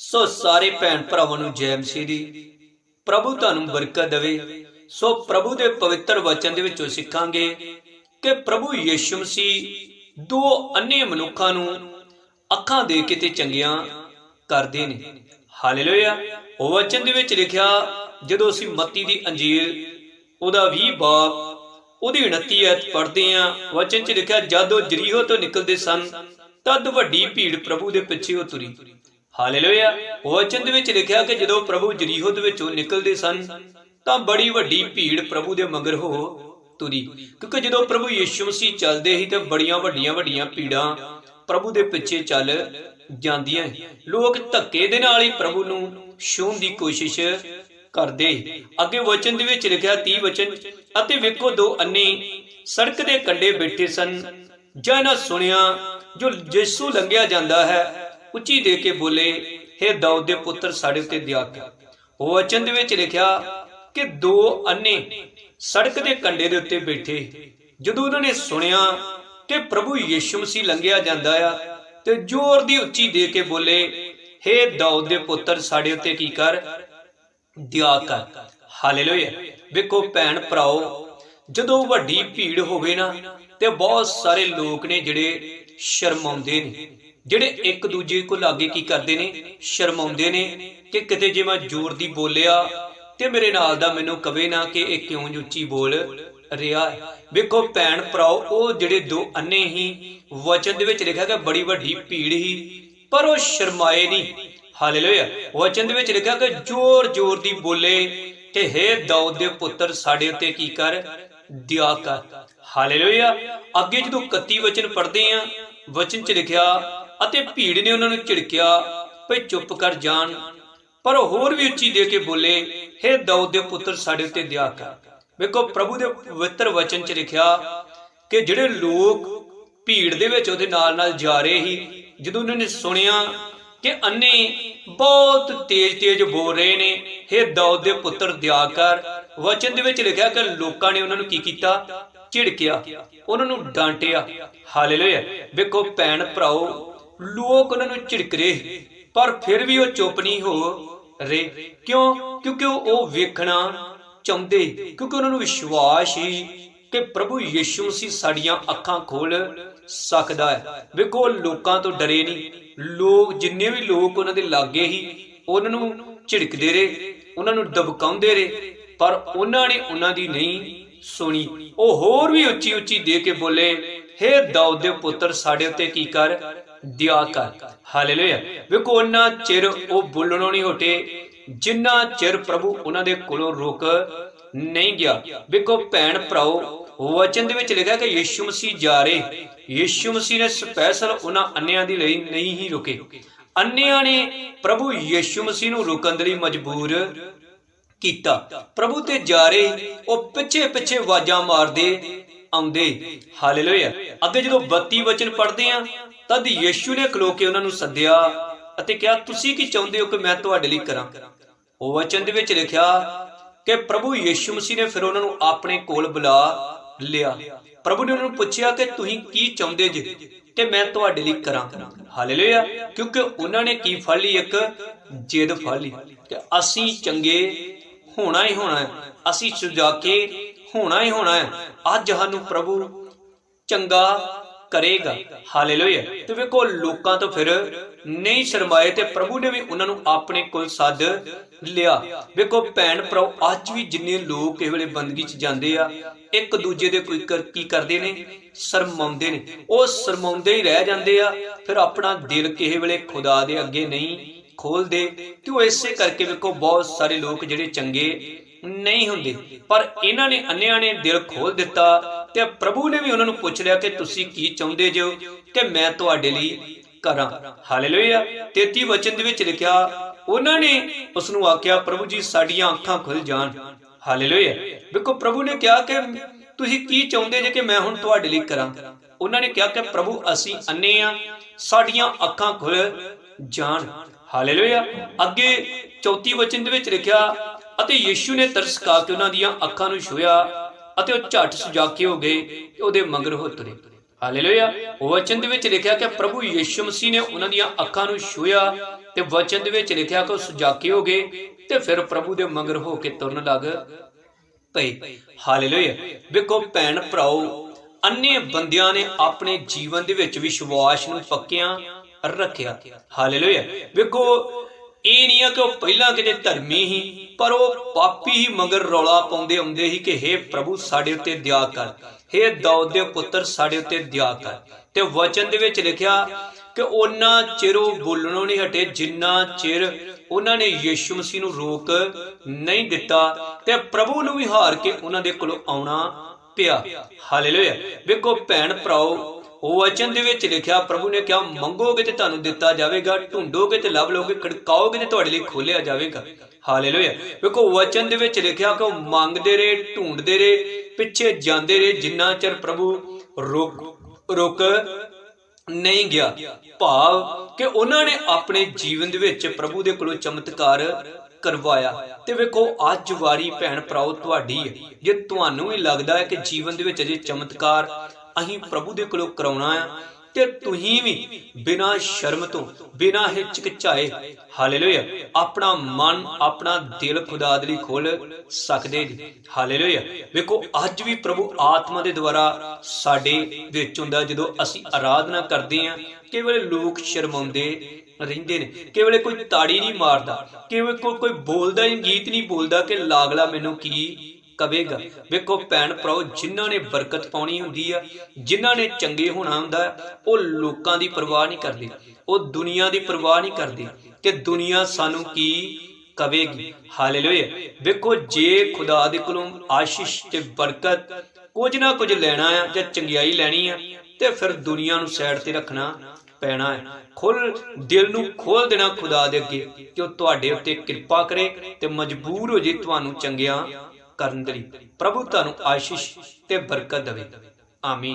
ਸੋ ਸਾਰੇ ਭੈਣ ਭਰਾਵਾਂ ਨੂੰ ਜੈ ਮਸੀਹ ਦੀ। ਪ੍ਰਭੂ ਤੁਹਾਨੂੰ ਬਰਕਤ ਦੇਵੇ। ਸੋ ਪ੍ਰਭੂ ਦੇ ਪਵਿੱਤਰ ਵਚਨ ਦੇ ਵਿੱਚੋਂ ਸਿੱਖਾਂਗੇ ਕਿ ਪ੍ਰਭੂ ਯੀਸ਼ੂ ਮਸੀਹ ਦੋ ਅੰਨੇ ਮਨੁੱਖਾਂ ਨੂੰ ਅੱਖਾਂ ਦੇ ਕੇ ਤੇ ਚੰਗੀਆਂ ਕਰਦੇ ਨੇ। ਹਾਲੇਲੂਇਆ। ਉਹ ਵਚਨ ਦੇ ਵਿੱਚ ਲਿਖਿਆ, ਜਦੋਂ ਅਸੀਂ ਮੱਤੀ ਦੀ ਅੰਜੀਲ ਉਹਦਾ 20 ਬਾਬ ਉਹਦੀ 29 ਐਤ ਪੜ੍ਹਦੇ ਆ ਵਚਨ 'ਚ ਲਿਖਿਆ, ਜਦੋਂ ਜਰੀਹੋ ਤੋਂ ਨਿਕਲਦੇ ਸਨ, ਤਦ ਵੱਡੀ ਭੀੜ ਪ੍ਰਭੂ ਦੇ ਪਿੱਛੇ ਉਹ ਤੁਰੀ। ਹਾਲੇਲੂਇਆ। ਵਚਨ ਦੇ ਵਿੱਚ ਲਿਖਿਆ ਕਿ ਜਦੋਂ ਪ੍ਰਭੂ ਜਰੀਹੋ ਦੇ ਵਿੱਚੋਂ ਨਿਕਲਦੇ ਸਨ, ਤਾਂ ਬੜੀ ਵੱਡੀ ਭੀੜ ਪ੍ਰਭੂ ਦੇ ਮਗਰ ਹੋ ਤੁਰੀ। ਕਿਉਂਕਿ ਜਦੋਂ ਪ੍ਰਭੂ ਯੀਸ਼ੂ ਮਸੀਹ ਚੱਲਦੇ ਸੀ, ਤੇ ਬੜੀਆਂ ਵੱਡੀਆਂ ਵੱਡੀਆਂ ਭੀੜਾਂ ਪ੍ਰਭੂ ਦੇ ਪਿੱਛੇ ਚੱਲ ਜਾਂਦੀਆਂ ਲੋਕ ਧੱਕੇ ਦੇ ਨਾਲ ਹੀ ਪ੍ਰਭੂ ਨੂੰ ਛੂਹਣ ਦੀ ਕੋਸ਼ਿਸ਼ ਕਰਦੇ ਅੱਗੇ ਵਚਨ ਦੇ ਵਿੱਚ ਲਿਖਿਆ 30 ਵਚਨ, ਅਤੇ ਵੇਖੋ ਦੋ ਅੰਨੇ ਸੜਕ ਦੇ ਕੰਢੇ ਬੈਠੇ ਸਨ ਜਨ ਸੁਣਿਆ ਜੋ ਯਿਸੂ ਲੰਘਿਆ ਜਾਂਦਾ ਹੈ ਉੱਚੀ ਦੇ ਕੇ ਬੋਲੇ हे ਦਾਊਦ ਦੇ ਪੁੱਤਰ, ਸਾਡੇ ਉੱਤੇ ਦਇਆ ਕਰ। ਉਹ ਵਚਨ ਦੇ ਵਿੱਚ ਲਿਖਿਆ ਕਿ ਦੋ ਅੰਨੇ ਸੜਕ ਦੇ ਕੰਢੇ ਦੇ ਉੱਤੇ ਬੈਠੇ। ਜਦੋਂ ਉਹਨਾਂ ਨੇ ਸੁਣਿਆ ਕਿ ਪ੍ਰਭੂ ਯੀਸ਼ੂ ਮਸੀਹ ਲੰਘਿਆ ਜਾਂਦਾ ਆ ਤੇ ਜ਼ੋਰ ਦੀ ਉੱਚੀ ਦੇ ਕੇ ਬੋਲੇ हे ਦਾਊਦ ਦੇ ਪੁੱਤਰ, ਸਾਡੇ ਉੱਤੇ ਕੀ ਕਰ? ਦਿਆ ਕਰ। ਹਾਲੇਲੂਇਆ। ਵੇਖੋ ਭੈਣ ਭਰਾਓ, ਜਦੋਂ ਵੱਡੀ ਭੀੜ ਹੋਵੇ ਨਾ ਤੇ ਬਹੁਤ ਸਾਰੇ ਲੋਕ ਨੇ ਜਿਹੜੇ ਸ਼ਰਮਾਉਂਦੇ ਨੇ। ਜਿਹੜੇ ਇੱਕ ਦੂਜੇ ਕੋਲ ਲਾਗੇ ਕੀ ਕਰਦੇ ਨੇ? ਸ਼ਰਮਾਉਂਦੇ ਨੇ ਕਿ ਕਿਤੇ ਜੇ ਮੈਂ ਜ਼ੋਰ ਦੀ ਬੋਲਿਆ ਤੇ ਮੇਰੇ ਨਾਲ ਦਾ ਮੈਨੂੰ ਕਵੇ ਨਾ ਕਿ ਇਹ ਕਿਉਂ ਉੱਚੀ ਬੋਲ ਰਿਹਾ ਵੇਖੋ ਭੈਣ ਭਰਾਓ, ਉਹ ਜਿਹੜੇ ਦੋ ਅੰਨੇ ਹੀ ਵਚਨ ਦੇ ਵਿੱਚ ਲਿਖਿਆ ਕਿ ਬੜੀ ਵੱਡੀ ਭੀੜ ਹੀ, ਪਰ ਉਹ ਸ਼ਰਮਾਏ ਨਹੀਂ। ਹਾਲੇਲੂਇਆ। ਵਚਨ ਦੇ ਵਿੱਚ ਲਿਖਿਆ ਕਿ ਜ਼ੋਰ ਜ਼ੋਰ ਦੀ ਬੋਲੇ ਕਿ हे ਦਾਊਦ ਦੇ ਪੁੱਤਰ, ਸਾਡੇ ਉੱਤੇ ਕੀ ਕਰ? ਦਿਆ ਕਰ। ਹਾਲੇਲੂਇਆ। ਅੱਗੇ ਜਦੋਂ 31 ਵਚਨ ਪੜ੍ਹਦੇ ਆ ਵਚਨ 'ਚ ਲਿਖਿਆ ਅਤੇ ਭੀੜ ਨੇ ਉਹਨਾਂ ਨੂੰ ਝਿੜਕਿਆ ਭਈ ਚੁੱਪ ਕਰ ਜਾਣ। ਪਰ ਉਹ ਹੋਰ ਵੀ ਉੱਚੀ ਦੇ ਕੇ ਬੋਲੇ हे ਦਾਊਦ ਦੇ ਪੁੱਤਰ, ਸਾਡੇ ਉੱਤੇ ਦਿਆ ਕਰ। ਵੇਖੋ, ਪ੍ਰਭੂ ਦੇ ਪਵਿੱਤਰ ਵਚਨ 'ਚ ਲਿਖਿਆ ਕਿ ਜਿਹੜੇ ਲੋਕ ਭੀੜ ਦੇ ਵਿੱਚ ਉਹਦੇ ਨਾਲ ਨਾਲ ਜਾ ਰਹੇ ਸੀ, ਜਦੋਂ ਉਹਨਾਂ ਨੇ ਸੁਣਿਆ ਕਿ ਅੰਨੇ ਬਹੁਤ ਤੇਜ਼-ਤੇਜ਼ ਬੋਲ ਰਹੇ ਨੇ हे ਦਾਊਦ ਦੇ ਪੁੱਤਰ ਦਿਆ ਕਰ। ਵਚਨ ਦੇ ਵਿੱਚ ਲਿਖਿਆ ਕਿ ਲੋਕਾਂ ਨੇ ਉਹਨਾਂ ਨੂੰ ਕੀ ਕੀਤਾ? ਝਿੜਕਿਆ। ਉਹਨਾਂ ਨੂੰ ਡਾਂਟਿਆ। ਹਾਲੇਲੂਇਆ। ਵੇਖੋ ਭੈਣ ਭਰਾਓ ਲੋਕ ਉਹਨਾਂ ਨੂੰ ਝਿੜਕ ਰਹੇ, ਪਰ ਫਿਰ ਵੀ ਉਹ ਚੁੱਪ ਨਹੀਂ ਹੋ ਰਹੇ। ਕਿਉਂ? ਕਿਉਂਕਿ ਉਹ ਵੇਖਣਾ ਚਾਹੁੰਦੇ, ਕਿਉਂਕਿ ਉਹਨਾਂ ਨੂੰ ਵਿਸ਼ਵਾਸ ਸੀ ਕਿ ਪ੍ਰਭੂ ਯੀਸ਼ੂ ਮਸੀਹ ਸਾਡੀਆਂ ਅੱਖਾਂ ਖੋਲ ਸਕਦਾ ਹੈ। ਵੇਖੋ ਲੋਕਾਂ ਤੋਂ ਡਰੇ ਨਹੀਂ। ਲੋਕ ਜਿੰਨੇ ਵੀ ਲੋਕ ਉਹਨਾਂ ਦੇ ਲਾਗੇ ਸੀ ਉਹਨਾਂ ਨੂੰ ਝਿੜਕਦੇ ਰਹੇ, ਉਹਨਾਂ ਨੂੰ ਦਬਕਾਉਂਦੇ ਰਹੇ, ਪਰ ਉਹਨਾਂ ਨੇ ਉਹਨਾਂ ਦੀ ਨਹੀਂ ਸੁਣੀ। ਉਹ ਹੋਰ ਵੀ ਉੱਚੀ ਉੱਚੀ ਦੇ ਕੇ ਬੋਲੇ हे ਦਾਊਦ ਦੇ ਪੁੱਤਰ, ਸਾਡੇ ਉੱਤੇ ਕੀ ਕਰ? ਦਿਆ ਕਰ ਹਾਲੇਲੂਇਆ ਵੇਖੋ ਉਹਨਾਂ ਚਿਰ ਉਹ ਬੋਲਣੋਂ ਨਹੀਂ ਹਟੇ। ਜਿੰਨਾ ਚਿਰ ਪ੍ਰਭੂ ਉਹਨਾਂ ਦੇ ਕੋਲੋਂ ਰੁਕ ਨਹੀਂ ਗਿਆ। ਵੇਖੋ, ਭੈਣ ਭਰਾਓ, ਵਚਨ ਦੇ ਵਿੱਚ ਲਿਖਿਆ ਕਿ ਯੀਸ਼ੂ ਮਸੀਹ ਜਾ ਰਹੇ। ਯੀਸ਼ੂ ਮਸੀਹ ਨੇ ਸਪੈਸ਼ਲ ਉਹਨਾਂ ਅੰਨਿਆਂ ਦੀ ਲਈ ਨਹੀਂ ਹੀ ਰੁਕੇ। ਅੰਨਿਆਂ ਨੇ ਪ੍ਰਭੂ ਯੀਸ਼ੂ ਮਸੀਹ ਨੂੰ ਰੁਕਣ ਦੇ ਲਈ ਮਜਬੂਰ ਕੀਤਾ। ਪ੍ਰਭੂ ਤੇ ਜਾ ਰਹੇ, ਉਹ ਪਿੱਛੇ ਪਿੱਛੇ ਵਾਜਾਂ ਮਾਰਦੇ ਆਉਂਦੇ। ਹਾਲੇਲੂਇਆ ਅੱਗੇ ਜਦੋਂ 32 ਵਚਨ ਪੜ੍ਹਦੇ ਆ ਤਦ ਯੀਸ਼ੂ ਨੇ ਖਲੋ ਕੇ ਉਹਨਾਂ ਨੂੰ ਸੱਦਿਆ ਅਤੇ ਕਿਹਾ, ਤੁਸੀਂ ਕੀ ਚਾਹੁੰਦੇ ਹੋ ਕਿ ਮੈਂ ਤੁਹਾਡੇ ਲਈ ਕਰਾਂ? ਉਹ ਵਚਨ ਦੇ ਵਿੱਚ ਲਿਖਿਆ ਕਿ ਪ੍ਰਭੂ ਯੀਸ਼ੂ ਮਸੀਹ ਨੇ ਫਿਰ ਉਹਨਾਂ ਨੂੰ ਆਪਣੇ ਕੋਲ ਬੁਲਾ ਲਿਆ। ਪ੍ਰਭੂ ਨੇ ਉਹਨਾਂ ਨੂੰ ਪੁੱਛਿਆ ਕਿ ਤੁਸੀਂ ਕੀ ਚਾਹੁੰਦੇ ਜੇ ਕਿ ਮੈਂ ਤੁਹਾਡੇ ਲਈ ਕਰਾਂ? ਹਾਲੇਲੂਇਆ। ਕਿਉਂਕਿ ਉਹਨਾਂ ਨੇ ਕੀ ਫੜ ਲਈ? ਇੱਕ ਜਿੱਦ ਫੜ ਲਈ ਕਿ ਅਸੀਂ ਚੰਗੇ ਹੋਣਾ ਹੀ ਹੋਣਾ ਹੈ। ਅਸੀਂ ਸੁਜਾ ਕੇ ਹੋਣਾ ਹੀ ਹੋਣਾ ਹੈ। ਅੱਜ ਸਾਨੂੰ ਪ੍ਰਭੂ ਚੰਗਾ ਕਰੇਗਾ। ਹਾਲੇਲੂਇਆ। ਤੇ ਵੇਖੋ, ਲੋਕਾਂ ਤੋਂ ਫਿਰ ਨਹੀਂ ਸ਼ਰਮਾਏ ਤੇ ਪ੍ਰਭੂ ਨੇ ਵੀ ਉਹਨਾਂ ਨੂੰ ਆਪਣੇ ਕੋਲ ਸੱਦ ਲਿਆ। ਵੇਖੋ, ਭੈਣ ਭਰਾਓ, ਅੱਜ ਵੀ ਜਿੰਨੇ ਲੋਕ ਇਹ ਵੇਲੇ ਬੰਦਗੀ 'ਚ ਜਾਂਦੇ ਆ, ਇੱਕ ਦੂਜੇ ਦੇ ਕੋਈ ਕੀ ਕਰਦੇ ਨੇ? ਸ਼ਰਮਾਉਂਦੇ ਨੇ। ਉਹ ਸ਼ਰਮਾਉਂਦੇ ਹੀ ਰਹਿ ਜਾਂਦੇ ਆ, ਫਿਰ ਆਪਣਾ ਦਿਲ ਕਿਸੇ ਵੇਲੇ ਖੁਦਾ ਦੇ ਅੱਗੇ ਨਹੀਂ ਖੋਲਦੇ। ਤੇ ਉਹ ਇਸੇ ਕਰਕੇ ਵੇਖੋ, ਬਹੁਤ ਸਾਰੇ ਲੋਕ ਜਿਹੜੇ ਚੰਗੇ ਨਹੀਂ ਹੁੰਦੇ। ਪਰ ਇਹਨਾਂ ਨੇ ਅੰਨਿਆਂ ਨੇ ਦਿਲ ਖੋਲ ਦਿੱਤਾ ਤੇ ਪ੍ਰਭੂ ਨੇ ਵੀ ਉਹਨਾਂ ਨੂੰ ਪੁੱਛ ਲਿਆ ਕਿ ਤੁਸੀਂ ਕੀ ਚਾਹੁੰਦੇ ਜੋ ਕਿ ਮੈਂ ਤੁਹਾਡੇ ਲਈ ਕਰਾਂ। ਹਾਲੇਲੂਇਆ 33 ਵਚਨ ਦੇ ਵਿੱਚ ਲਿਖਿਆ, ਉਹਨਾਂ ਨੇ ਉਸ ਨੂੰ ਆਖਿਆ, ਪ੍ਰਭੂ ਜੀ, ਸਾਡੀਆਂ ਅੱਖਾਂ ਖੁੱਲ ਜਾਣ। ਹਾਲੇਲੂਇਆ ਵੇਖੋ, ਪ੍ਰਭੂ ਨੇ ਕਿਹਾ ਕਿ ਤੁਸੀਂ ਕੀ ਚਾਹੁੰਦੇ ਜੇ ਕਿ ਮੈਂ ਹੁਣ ਤੁਹਾਡੇ ਲਈ ਕਰਾਂ? ਉਹਨਾਂ ਨੇ ਕਿਹਾ ਕਿ, ਪ੍ਰਭੂ, ਅਸੀਂ ਅੰਨੇ ਆ। ਸਾਡੀਆਂ ਅੱਖਾਂ ਖੁੱਲ ਜਾਣ। ਹਾਲੇਲੂਇਆ ਅੱਗੇ 34 ਵਚਨ ਦੇ ਵਿੱਚ ਲਿਖਿਆ, ਅਤੇ ਯੀਸ਼ੂ ਨੇ ਤਰਸ ਖਾ ਕੇ ਉਹਨਾਂ ਦੀਆਂ ਅੱਖਾਂ ਨੂੰ ਛੂਇਆ ਅਤੇ ਉਹ ਝਟ ਸੁਜਾਕੇ ਹੋ ਗਏ ਤੇ ਉਹਦੇ ਮਗਰ ਹੋ ਤੁਰੇ। ਹਾਲੇਲੂਇਆ। ਵਚਨ ਦੇ ਵਿੱਚ ਲਿਖਿਆ ਕਿ ਪ੍ਰਭੂ ਯੀਸ਼ੂ ਮਸੀਹ ਨੇ ਉਹਨਾਂ ਦੀਆਂ ਅੱਖਾਂ ਨੂੰ ਛੂਇਆ ਤੇ ਵਚਨ ਦੇ ਵਿੱਚ ਲਿਖਿਆ ਕਿ ਉਹ ਸੁਜਾਕੇ ਹੋ ਗਏ ਤੇ ਫਿਰ ਪ੍ਰਭੂ ਦੇ ਮਗਰ ਹੋ ਕੇ ਤੁਰਨ ਲੱਗ ਪਏ। ਹਾਲੇਲੂਇਆ। ਵੇਖੋ ਭੈਣ ਭਰਾਓ ਅੰਨੇ ਬੰਦਿਆਂ ਨੇ ਆਪਣੇ ਜੀਵਨ ਦੇ ਵਿੱਚ ਵਿਸ਼ਵਾਸ ਨੂੰ ਪੱਕਿਆਂ ਰੱਖਿਆ। ਹਾਲੇਲੂਇਆ। ਵੇਖੋ ਇਹ ਨਹੀਂ ਆ ਕਿ ਉਹ ਪਹਿਲਾਂ ਕਿਤੇ ਧਰਮੀ ਸੀ, ਪਰ ਉਹ ਪਾਪੀ ਹੀ ਮਗਰ ਰੌਲਾ ਪਾਉਂਦੇ ਆਉਂਦੇ ਸੀ ਕਿ हे ਪ੍ਰਭੂ ਸਾਡੇ ਉੱਤੇ ਦਇਆ ਕਰ हे ਦਾਊਦ ਦੇ ਪੁੱਤਰ ਸਾਡੇ ਉੱਤੇ ਦਇਆ ਕਰ। ਤੇ ਵਚਨ ਦੇ ਵਿੱਚ ਲਿਖਿਆ ਕਿ ਉਹਨਾਂ ਚਿਰ ਉਹ ਬੋਲਣੋਂ ਨਹੀਂ ਹਟੇ, ਜਿੰਨਾ ਚਿਰ ਉਹਨਾਂ ਨੇ ਯੀਸ਼ੂ ਮਸੀਹ ਨੂੰ ਰੋਕ ਨਹੀਂ ਦਿੱਤਾ ਤੇ ਪ੍ਰਭੂ ਨੂੰ ਵੀ ਹਾਰ ਕੇ ਉਹਨਾਂ ਦੇ ਕੋਲੋਂ ਆਉਣਾ ਪਿਆ। ਹਾਲੇਲੂਇਆ। ਵੇਖੋ ਭੈਣ ਭਰਾਓ ਵਚਨ ਦੇ ਵਿੱਚ ਲਿਖਿਆ, ਪ੍ਰਭੂ ਨੇ ਕਿਹਾ, ਮੰਗੋਗੇ ਤੇ ਤੁਹਾਨੂੰ ਦਿੱਤਾ ਜਾਵੇਗਾ, ਢੂੰਡੋਗੇ ਤੇ ਲੱਭ ਲਓਗੇ, ਖੜਕਾਓਗੇ ਤੇ ਤੁਹਾਡੇ ਲਈ ਖੋਲਿਆ ਜਾਵੇਗਾ। ਹਾਲੇਲੂਇਆ ਵੇਖੋ, ਵਚਨ ਦੇ ਵਿੱਚ ਲਿਖਿਆ ਕਿ ਉਹ ਮੰਗਦੇ ਰਹੇ, ਢੂੰਡਦੇ ਰਹੇ, ਪਿੱਛੇ ਜਾਂਦੇ ਰਹੇ, ਜਿੰਨਾ ਚਿਰ ਪ੍ਰਭੂ ਰੁਕ ਰੁਕ ਨਹੀਂ ਗਿਆ। ਭਾਵ ਕਿ ਉਹਨਾਂ ਨੇ ਆਪਣੇ ਜੀਵਨ ਦੇ ਵਿੱਚ ਪ੍ਰਭੂ ਦੇ ਕੋਲੋਂ ਚਮਤਕਾਰ ਕਰਵਾਇਆ। ਤੇ ਵੇਖੋ, ਅੱਜ ਵਾਰੀ ਭੈਣ ਭਰਾਓ ਤੁਹਾਡੀ ਹੈ। ਜੇ ਤੁਹਾਨੂੰ ਵੀ ਲੱਗਦਾ ਹੈ ਕਿ ਜੀਵਨ ਦੇ ਵਿੱਚ ਅਜੇ ਚਮਤਕਾਰ ਅਸੀਂ ਪ੍ਰਭੂ ਦੇ ਕੋਲੋਂ ਕਰਾਉਣਾ ਆ ਤੇ ਤੁਸੀਂ ਵੀ ਬਿਨਾਂ ਸ਼ਰਮ ਤੋਂ, ਬਿਨਾਂ ਹਿਚਕਿਚਾਏ, ਹਾਲੇਲੂਇਆ, ਆਪਣਾ ਮਨ, ਆਪਣਾ ਦਿਲ ਖੁਦਾ ਦੇ ਲਈ ਖੋਲ ਸਕਦੇ ਜੀ। ਹਾਲੇਲੂਇਆ। ਵੇਖੋ, ਅੱਜ ਵੀ ਪ੍ਰਭੂ ਆਤਮਾ ਦੇ ਦੁਆਰਾ ਸਾਡੇ ਵਿੱਚ ਹੁੰਦਾ, ਜਦੋਂ ਅਸੀਂ ਆਰਾਧਨਾ ਕਰਦੇ ਹਾਂ ਕੇਵਲ ਲੋਕ ਸ਼ਰਮਾਉਂਦੇ ਰਹਿੰਦੇ ਨੇ ਕੇਵਲ ਕੋਈ ਤਾੜੀ ਨਹੀਂ ਮਾਰਦਾ ਕੇਵਲ ਕੋਈ ਕੋਈ ਬੋਲਦਾ ਹੀ, ਗੀਤ ਨਹੀਂ ਬੋਲਦਾ ਕਿ ਲਾਗਲਾ ਮੈਨੂੰ ਕੀ ਕਵੇਗਾ। ਵੇਖੋ ਭੈਣ ਭਰਾਓ, ਜਿਨ੍ਹਾਂ ਨੇ ਬਰਕਤ ਪਾਉਣੀ ਹੁੰਦੀ ਆ, ਜਿਨ੍ਹਾਂ ਨੇ ਚੰਗੇ ਹੋਣਾ ਹੁੰਦਾ, ਉਹ ਲੋਕਾਂ ਦੀ ਪਰਵਾਹ ਨਹੀਂ ਕਰਦੇ। ਉਹ ਦੁਨੀਆ ਦੀ ਪਰਵਾਹ ਨਹੀਂ ਕਰਦੇ ਕਿ ਦੁਨੀਆ ਸਾਨੂੰ ਕੀ ਕਵੇਗੀ? ਹਾਲੇਲੂਇਆ। ਵੇਖੋ, ਜੇ ਖੁਦਾ ਦੇ ਕੋਲੋਂ ਆਸ਼ੀਸ਼ ਤੇ ਬਰਕਤ ਕੁਝ ਨਾ ਕੁਝ ਲੈਣਾ ਆ ਜਾਂ ਚੰਗਿਆਈ ਲੈਣੀ ਆ, ਤੇ ਫਿਰ ਦੁਨੀਆ ਨੂੰ ਸਾਈਡ ਤੇ ਰੱਖਣਾ ਪੈਣਾ ਹੈ ਖੁੱਲ ਦਿਲ ਨੂੰ ਖੋਲ ਦੇਣਾ ਖੁਦਾ ਦੇ ਅੱਗੇ ਕਿ ਉਹ ਤੁਹਾਡੇ ਉੱਤੇ ਕਿਰਪਾ ਕਰੇ ਤੇ ਮਜਬੂਰ ਹੋ ਜੇ ਤੁਹਾਨੂੰ ਚੰਗਿਆ ਕਰਨ ਦੇ ਲਈ ਪ੍ਰਭੂ ਤੁਹਾਨੂੰ ਆਸ਼ੀਸ਼ ਤੇ ਬਰਕਤ ਦੇਵੇ। ਆਮੀਨ।